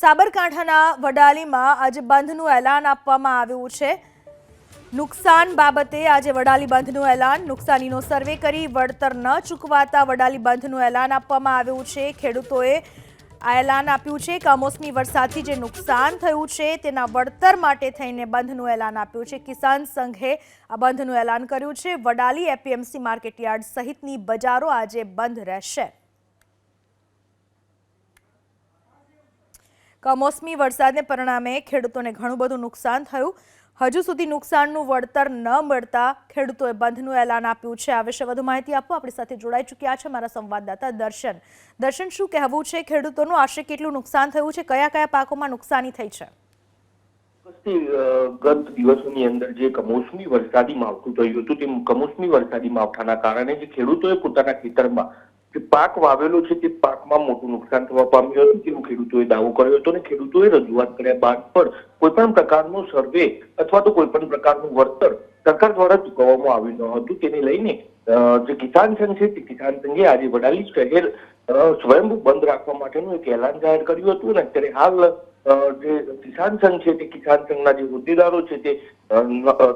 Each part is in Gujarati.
સાબરકાંઠાના વડાલીમાં આજે બંધનું એલાન આપવામાં આવ્યું છે. નુકસાન બાબતે આજે વડાલી બંધનું એલાન. નુકસાનીનો સર્વે કરી વળતર ન ચૂકવાતા વડાલી બંધનું એલાન આપવામાં આવ્યું છે. ખેડૂતોએ આ એલાન આપ્યું છે. કમોસમી વરસાદથી જે નુકસાન થયું છે તેના વળતર માટે થઈને બંધનું એલાન આપ્યું છે. કિસાન સંઘે આ બંધનું એલાન કર્યું છે. વડાલી એપીએમસી માર્કેટયાર્ડ સહિતની બજારો આજે બંધ રહેશે. કમોસમી વરસાદને પરિણામે ખેડૂતોને ઘણું બધું નુકસાન થયું. હજુ સુધી નુકસાનનું વળતર ન મળતા ખેડૂતોએ બંધનું એલાન આપ્યું છે. આ વિશે વધુ માહિતી આપો. આપણી સાથે જોડાઈ ચૂક્યા છે મારા સંવાદદાતા દર્શન. દર્શન, શું કહેવું છે? ખેડૂતોનું આશરે કેટલું નુકસાન થયું છે? કયા કયા પાકોમાં નુકસાની થઈ છે? ગત દિવસોની અંદર જે કમોસમી વરસાદી માવઠું થયું હતું, તે કમોસમી વરસાદી માવઠાના કારણે જે ખેડૂતોએ પોતાના ખેતરમાં જે પાક વાવેલો છે તે પાકમાં મોટું નુકસાન થવા પામ્યું હતું. તેવું ખેડૂતોએ દાવો કર્યો હતો અને ખેડૂતોએ રજૂઆત કર્યા બાદ પણ કોઈ પણ પ્રકારનું સર્વે અથવા તો કોઈ પણ પ્રકારનું વળતર સરકાર દ્વારા ચૂકવવામાં આવ્યું ન હતું. તેને લઈને જે કિસાન સંઘ છે તે કિસાન સંઘે આજે વડાલી શહેર સ્વયંભૂ બંધ રાખવા માટેનું એક એલાન જાહેર કર્યું હતું અને અત્યારે હાલ જે કિસાન સંઘ છે તે કિસાન સંઘના જે હોદ્દેદારો છે તે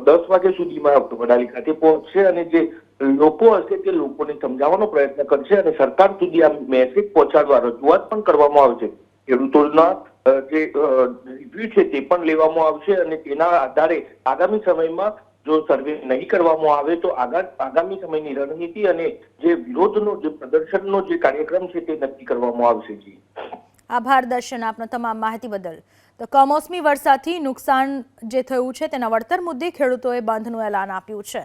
દસ વાગ્યા સુધીમાં વડાલી ખાતે પહોંચશે અને જે લોકો હશે તે લોકોને સમજાવવાનો પ્રયત્ન કરશે અને સરકાર સુધી આ મેસેજ પહોંચાડવા રજૂઆત પણ કરવામાં આવશે. ખેડૂતોના જે રિવ્યુ છે તે પણ લેવામાં આવશે અને તેના આધારે આગામી સમયમાં જો સર્વે નહીં કરવામાં આવે તો આગા- આગામી સમયની રણનીતિ અને જે વિરોધનો, જે પ્રદર્શનનો જે કાર્યક્રમ છે તે નક્કી કરવામાં આવશે. જી આભાર દર્શન આપનો તમામ માહિતી બદલ. તો કમોસમી વરસાદથી નુકસાન જે થયું છે તેના વળતર મુદ્દે ખેડૂતોએ બંધનું એલાન આપ્યું છે.